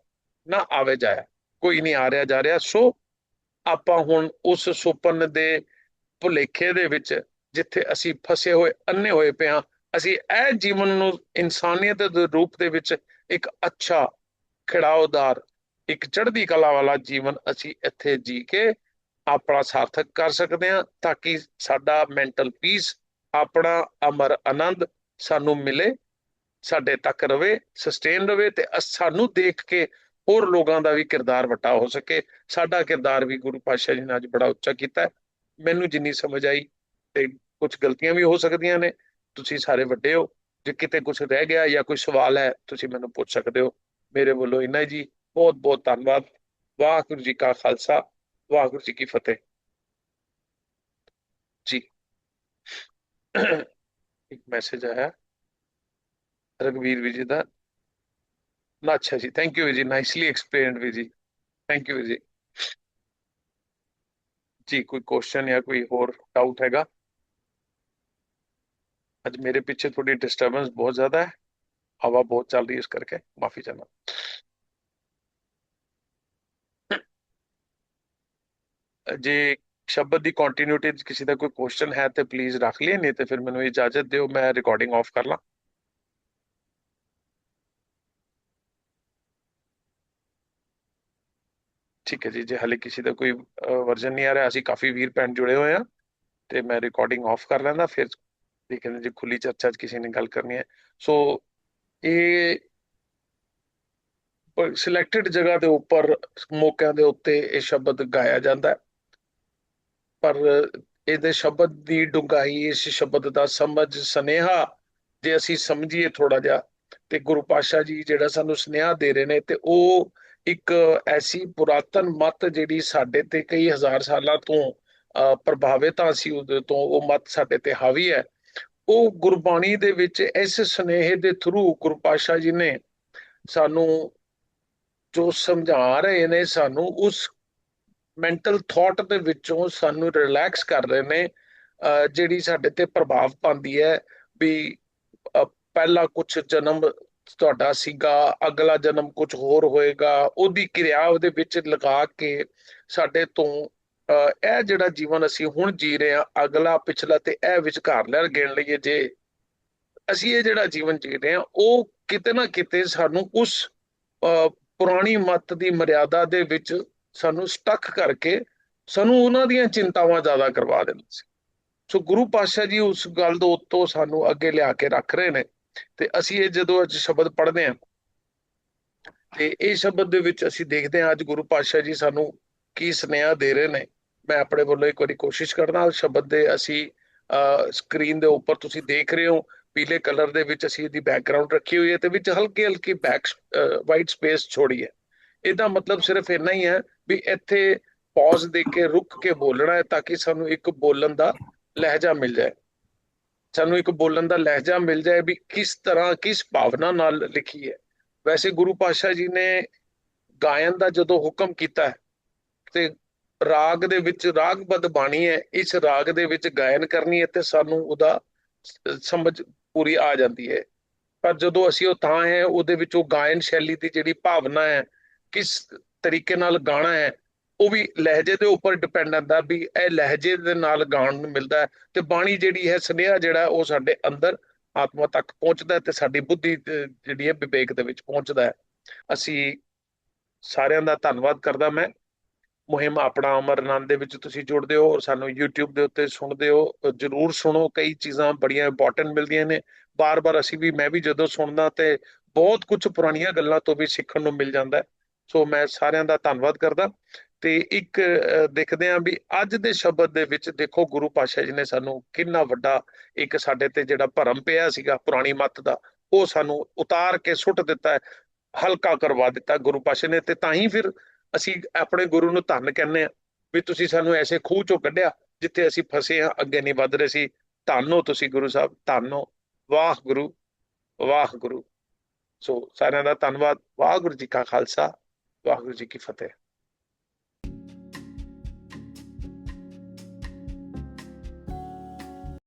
ਨਾ ਆਵੇ ਜਾਏ ਕੋਈ ਨਹੀਂ ਆ ਰਿਹਾ ਜਾ ਰਿਹਾ। ਸੋ ਆਪਾਂ ਹੁਣ ਉਸ ਸੁਪਨ ਦੇ ਭੁਲੇਖੇ ਦੇ ਵਿੱਚ, ਜਿੱਥੇ ਅਸੀਂ ਫਸੇ ਹੋਏ ਅੰਨੇ ਹੋਏ ਪਿਆ ਅਸੀਂ ਇਹ ਜੀਵਨ ਨੂੰ ਇਨਸਾਨੀਅਤ ਦੇ ਰੂਪ ਦੇ ਵਿੱਚ ਇੱਕ ਅੱਛਾ ਖਿੜਾਉਦਾਰ, ਇੱਕ ਚੜ੍ਹਦੀ ਕਲਾ ਵਾਲਾ ਜੀਵਨ ਅਸੀਂ ਇੱਥੇ ਜੀ ਕੇ ਆਪਣਾ ਸਾਰਥਕ ਕਰ ਸਕਦੇ ਹਾਂ, ਤਾਂ ਕਿ ਸਾਡਾ ਮੈਂਟਲ ਪੀਸ ਆਪਣਾ ਅਮਰ ਆਨੰਦ ਸਾਨੂੰ ਮਿਲੇ, ਸਾਡੇ ਤੱਕ ਰਵੇ ਸਸਟੇਨ ਰਵੇ ਤੇ ਸਾਨੂੰ ਦੇਖ ਕੇ ਹੋਰ ਲੋਕਾਂ ਦਾ ਵੀ ਕਿਰਦਾਰ ਵਟਾ ਹੋ ਸਕੇ। ਸਾਡਾ ਕਿਰਦਾਰ ਵੀ ਗੁਰੂ ਪਾਤਸ਼ਾਹ ਜੀ ਨੇ ਅੱਜ ਬੜਾ ਉੱਚਾ ਕੀਤਾ ਮੈਨੂੰ ਜਿੰਨੀ ਸਮਝ ਆਈ ਤੇ ਕੁਝ ਗਲਤੀਆਂ ਵੀ ਹੋ ਸਕਦੀਆਂ ਨੇ, ਤੁਸੀਂ ਸਾਰੇ ਵੱਡੇ ਹੋ। ਜੇ ਕਿਤੇ ਕੁਝ ਰਹਿ ਗਿਆ ਜਾਂ ਕੋਈ ਸਵਾਲ ਹੈ, ਤੁਸੀਂ ਮੈਨੂੰ ਪੁੱਛ ਸਕਦੇ ਹੋ। ਮੇਰੇ ਵੱਲੋਂ ਇੰਨਾ ਹੀ ਜੀ। ਬਹੁਤ ਬਹੁਤ ਧੰਨਵਾਦ। ਵਾਹਿਗੁਰੂ ਜੀ ਕਾ ਖਾਲਸਾ, ਵਾਹਿਗੁਰੂ ਜੀ ਕੀ ਫਤਿਹ। ਜੀ। ਇੱਕ ਮੈਸੇਜ ਆਇਆ। ਰਗਵੀਰ ਵੀ ਜੀ ਦਾ। ਅੱਛਾ ਜੀ ਥੈਂਕ ਯੂ ਜੀ। ਨਾਈਸਲੀ ਐਕਸਪਲੇਨਡ ਵੀ ਜੀ। ਥੈਂਕ ਯੂ ਜੀ। ਜੀ, ਕੋਈ ਕੁਐਸਚਨ ਜਾਂ ਕੋਈ ਹੋਰ ਡਾਊਟ ਹੈਗਾ? ਅੱਜ ਮੇਰੇ ਪਿੱਛੇ ਥੋੜੀ ਡਿਸਟਰਬੈਂਸ ਬਹੁਤ ਜ਼ਿਆਦਾ ਹੈ। ਹਵਾ ਬਹੁਤ ਚੱਲ ਰਹੀ ਹੈ ਇਸ ਕਰਕੇ। ਮਾਫੀ ਚਾਹਨਾ ਜੇ ਸ਼ਬਦ ਦੀ ਕੰਟੀਨਿਊਟੀ ਕਿਸੇ ਦਾ ਕੋਈ ਕੁਐਸਚਨ ਹੈ ਤੇ ਪਲੀਜ਼ ਰੱਖ ਲਈ ਨਹੀਂ ਤੇ ਫਿਰ ਮੈਨੂੰ ਇਜਾਜ਼ਤ ਦਿਓ, ਮੈਂ ਰਿਕਾਰਡਿੰਗ ਆਫ ਕਰ ਲਾਂ। ਠੀਕ ਹੈ ਜੀ, ਜੇ ਹਲੇ ਕਿਸੇ ਦਾ ਕੋਈ ਵਰਜਨ ਨਹੀਂ ਆ ਰਿਹਾ, ਅਸੀਂ ਕਾਫੀ ਵੀਰ ਭੈਣ ਜੁੜੇ ਹੋਏ ਆ ਤੇ ਮੈਂ ਰਿਕਾਰਡਿੰਗ ਆਫ ਕਰ ਲੈਂਦਾ, ਫਿਰ ਦੇਖਦੇ ਜੇ ਖੁੱਲੀ ਚਰਚਾ 'ਚ ਕਿਸੇ ਨੇ ਗੱਲ ਕਰਨੀ ਹੈ। ਸੋ ਇਹ ਸਿਲੈਕਟਡ ਜਗ੍ਹਾ ਦੇ ਉੱਪਰ ਮੌਕਿਆਂ ਦੇ ਉੱਤੇ ਇਹ ਸ਼ਬਦ ਗਾਇਆ ਜਾਂਦਾ ਹੈ। ਪਰ ਇਹਦੇ ਸ਼ਬਦ ਦੀ ਡੁੰਗਾਈ ਇਸ ਸ਼ਬਦ ਦਾ ਸਮਝ ਸਨੇਹਾ ਜੇ ਅਸੀਂ ਸਮਝੀਏ ਥੋੜਾ ਜਿਹਾ ਤੇ ਗੁਰੂ ਪਾਸ਼ਾ ਜੀ ਜਿਹੜਾ ਸਾਨੂੰ ਸੁਨੇਹਾ ਦੇ ਰਹੇ ਨੇ ਤੇ ਉਹ ਇੱਕ ਐਸੀ ਪੁਰਾਤਨ ਮਤ ਜਿਹੜੀ ਸਾਡੇ ਤੇ ਕਈ ਹਜ਼ਾਰ ਸਾਲਾਂ ਤੋਂ ਅਹ, ਪ੍ਰਭਾਵਿਤ ਆ ਸੀ ਉਹਦੇ ਤੋਂ ਉਹ ਮਤ ਸਾਡੇ ਤੇ ਹਾਵੀ ਹੈ। ਉਹ ਗੁਰਬਾਣੀ ਦੇ ਵਿੱਚ ਇਸ ਸੁਨੇਹੇ ਦੇ ਥਰੂ ਗੁਰੂ ਪਾਸ਼ਾ ਜੀ ਨੇ ਸਾਨੂੰ ਜੋ ਸਮਝਾ ਰਹੇ ਨੇ ਸਾਨੂੰ ਉਸ ਮੈਂਟਲ ਥਾਟ ਦੇ ਵਿੱਚੋਂ ਸਾਨੂੰ ਰਿਲੈਕਸ ਕਰ ਰਹੇ ਨੇ, ਅਹ ਜਿਹੜੀ ਸਾਡੇ ਤੇ ਪ੍ਰਭਾਵ ਪਾਉਂਦੀ ਹੈ ਵੀ ਪਹਿਲਾ ਕੁਝ ਜਨਮ ਤੁਹਾਡਾ ਸੀਗਾ, ਅਗਲਾ ਜਨਮ ਕੁਝ ਹੋਰ ਹੋਏਗਾ, ਉਹਦੀ ਕਿਰਿਆ ਉਹਦੇ ਵਿੱਚ ਲਗਾ ਕੇ ਸਾਡੇ ਤੋਂ, ਅਹ ਇਹ ਜਿਹੜਾ ਜੀਵਨ ਅਸੀਂ ਹੁਣ ਜੀ ਰਹੇ ਹਾਂ, ਅਗਲਾ, ਪਿਛਲਾ ਤੇ ਇਹ ਵਿਚਕਾਰ ਲੈ ਗਿਣ ਲਈਏ ਜੇ, ਅਸੀਂ ਇਹ ਜਿਹੜਾ ਜੀਵਨ ਜੀ ਰਹੇ ਹਾਂ, ਉਹ ਕਿਤੇ ਨਾ ਕਿਤੇ ਸਾਨੂੰ ਉਸ, ਅਹ ਪੁਰਾਣੀ ਮੱਤ ਦੀ ਮਰਿਆਦਾ ਦੇ ਵਿੱਚ ਸਾਨੂੰ ਸਟਕ ਕਰਕੇ ਸਾਨੂੰ ਉਹਨਾਂ ਦੀਆਂ ਚਿੰਤਾਵਾਂ ਜ਼ਿਆਦਾ ਕਰਵਾ ਦਿੰਦੇ ਸੀ। ਸੋ ਗੁਰੂ ਪਾਤਸ਼ਾਹ ਜੀ ਉਸ ਗੱਲ ਦੇ ਉੱਤੋਂ ਸਾਨੂੰ ਅੱਗੇ ਲਿਆ ਕੇ ਰੱਖ ਰਹੇ ਨੇ ਤੇ ਅਸੀਂ ਇਹ ਜਦੋਂ ਅੱਜ ਸ਼ਬਦ ਪੜ੍ਹਦੇ ਹਾਂ ਤੇ ਇਹ ਸ਼ਬਦ ਦੇ ਵਿੱਚ ਅਸੀਂ ਦੇਖਦੇ ਹਾਂ ਅੱਜ ਗੁਰੂ ਪਾਤਸ਼ਾਹ ਜੀ ਸਾਨੂੰ ਕੀ ਸੁਨੇਹਾ ਦੇ ਰਹੇ ਨੇ। ਮੈਂ ਆਪਣੇ ਵੱਲੋਂ ਇੱਕ ਵਾਰੀ ਕੋਸ਼ਿਸ਼ ਕਰਦਾ ਸ਼ਬਦ ਦੇ ਅਸੀਂ ਸਕਰੀਨ ਦੇ ਉੱਪਰ ਤੁਸੀਂ ਦੇਖ ਰਹੇ ਹੋ, ਪੀਲੇ ਕਲਰ ਦੇ ਵਿੱਚ ਅਸੀਂ ਇਹਦੀ ਬੈਕਗ੍ਰਾਉਂਡ ਰੱਖੀ ਹੋਈ ਹੈ ਤੇ ਵਿੱਚ ਹਲਕੀ ਹਲਕੀ ਬੈਕ ਵਾਈਟ ਸਪੇਸ ਛੋੜੀ ਹੈ। ਇਹਦਾ ਮਤਲਬ ਸਿਰਫ ਇੰਨਾ ਹੀ ਹੈ ਵੀ ਇੱਥੇ ਪੌਜ਼ ਦੇ ਕੇ, ਰੁਕ ਕੇ ਬੋਲਣਾ ਹੈ ਤਾਂ ਕਿ ਸਾਨੂੰ ਇੱਕ ਬੋਲਣ ਦਾ ਲਹਿਜਾ ਮਿਲ ਜਾਏ। ਸਾਨੂੰ ਇੱਕ ਬੋਲਣ ਦਾ ਲਹਿਜਾ ਮਿਲ ਜਾਏ ਵੀ ਕਿਸ ਤਰ੍ਹਾਂ, ਕਿਸ ਭਾਵਨਾ ਨਾਲ ਲਿਖੀ ਹੈ। ਵੈਸੇ ਗੁਰੂ ਪਾਤਸ਼ਾਹ ਜੀ ਨੇ ਗਾਇਨ ਦਾ ਜਦੋਂ ਹੁਕਮ ਕੀਤਾ ਤੇ ਰਾਗ ਦੇ ਵਿੱਚ ਰਾਗਬੱਧ ਬਾਣੀ ਹੈ, ਇਸ ਰਾਗ ਦੇ ਵਿੱਚ ਗਾਇਨ ਕਰਨੀ ਹੈ ਤੇ ਸਾਨੂੰ ਉਹਦਾ ਸਮਝ ਪੂਰੀ ਆ ਜਾਂਦੀ ਹੈ। ਪਰ ਜਦੋਂ ਅਸੀਂ ਉਹ ਥਾਂ ਹੈ, ਉਹਦੇ ਵਿੱਚ ਉਹ ਗਾਇਨ ਸ਼ੈਲੀ ਦੀ ਜਿਹੜੀ ਭਾਵਨਾ ਹੈ ਕਿਸ ਤਰੀਕੇ ਨਾਲ ਗਾਣਾ ਹੈ, ਉਹ ਵੀ ਲਹਿਜੇ ਦੇ ਉੱਪਰ ਡਿਪੈਂਡ ਹੁੰਦਾ ਵੀ ਇਹ ਲਹਿਜੇ ਦੇ ਨਾਲ ਗਾਣ ਨੂੰ ਮਿਲਦਾ ਹੈ ਤੇ ਬਾਣੀ ਜਿਹੜੀ ਹੈ, ਸੁਨੇਹਾ ਜਿਹੜਾ ਉਹ ਸਾਡੇ ਅੰਦਰ ਆਤਮਾ ਤੱਕ ਪਹੁੰਚਦਾ ਹੈ ਤੇ ਸਾਡੀ ਬੁੱਧੀ ਜਿਹੜੀ ਹੈ, ਵਿਵੇਕ ਦੇ ਵਿੱਚ ਪਹੁੰਚਦਾ ਹੈ। ਅਸੀਂ ਸਾਰਿਆਂ ਦਾ ਧੰਨਵਾਦ ਕਰਦਾ ਮੈਂ। ਮੁਹਿੰਮ ਆਪਣਾ ਅਮਰ ਆਨੰਦ ਦੇ ਵਿੱਚ ਤੁਸੀਂ ਜੁੜਦੇ ਹੋ ਔਰ ਸਾਨੂੰ YouTube ਦੇ ਉੱਤੇ ਸੁਣਦੇ ਹੋ। ਜਰੂਰ ਸੁਣੋ, ਕਈ ਚੀਜ਼ਾਂ ਬੜੀਆਂ ਇੰਪੋਰਟੈਂਟ ਮਿਲਦੀਆਂ ਨੇ। ਬਾਰ-ਬਾਰ ਅਸੀਂ ਵੀ, ਮੈਂ ਵੀ ਜਦੋਂ ਸੁਣਦਾ ਤੇ ਬਹੁਤ ਕੁਝ ਪੁਰਾਣੀਆਂ ਗੱਲਾਂ ਤੋਂ ਵੀ ਸਿੱਖਣ ਨੂੰ ਮਿਲ ਜਾਂਦਾ ਸੋ ਮੈਂ ਸਾਰਿਆਂ ਦਾ ਧੰਨਵਾਦ ਕਰਦਾ। ਤੇ ਇੱਕ ਦੇਖਦੇ ਆਂ ਵੀ ਅੱਜ ਦੇ ਸ਼ਬਦ ਦੇ ਵਿੱਚ ਦੇਖੋ ਗੁਰੂ ਪਾਤਸ਼ਾਹ ਜੀ ਨੇ ਸਾਨੂੰ ਕਿੰਨਾ ਵੱਡਾ ਇੱਕ ਸਾਡੇ ਤੇ ਜਿਹੜਾ ਭਰਮ ਪਿਆ ਸੀਗਾ ਪੁਰਾਣੀ ਮੱਤ ਦਾ, ਉਹ ਸਾਨੂੰ ਉਤਾਰ ਕੇ ਸੁੱਟ ਦਿੱਤਾ ਹੈ, ਹਲਕਾ ਕਰਵਾ ਦਿੱਤਾ ਗੁਰੂ ਪਾਤਸ਼ਾਹ ਨੇ। ਤੇ ਤਾਂ ਹੀ ਫਿਰ ਅਸੀਂ ਆਪਣੇ ਗੁਰੂ ਨੂੰ ਧੰਨ ਕਹਿੰਦੇ ਆ ਵੀ ਤੁਸੀਂ ਸਾਨੂੰ ਐਸੇ ਖੂਹ ਚੋਂ ਕੱਢਿਆ ਜਿੱਥੇ ਅਸੀਂ ਫਸੇ ਆ ਅੱਗੇ ਨਹੀਂ ਵੱਧ ਰਹੇ ਸੀ। ਧੰਨੋ ਤੁਸੀਂ ਗੁਰੂ ਸਾਹਿਬ, ਧੰਨੋ। ਵਾਹ ਗੁਰੂ ਵਾਹ ਗੁਰੂ ਸੋ ਸਾਰਿਆਂ ਦਾ ਧੰਨਵਾਦ। ਵਾਹਿਗੁਰੂ ਜੀ ਕਾ ਖਾਲਸਾ। ਵਾਹਿਗੁਰੂ ਜੀ ਕੀ ਫਤਿਹ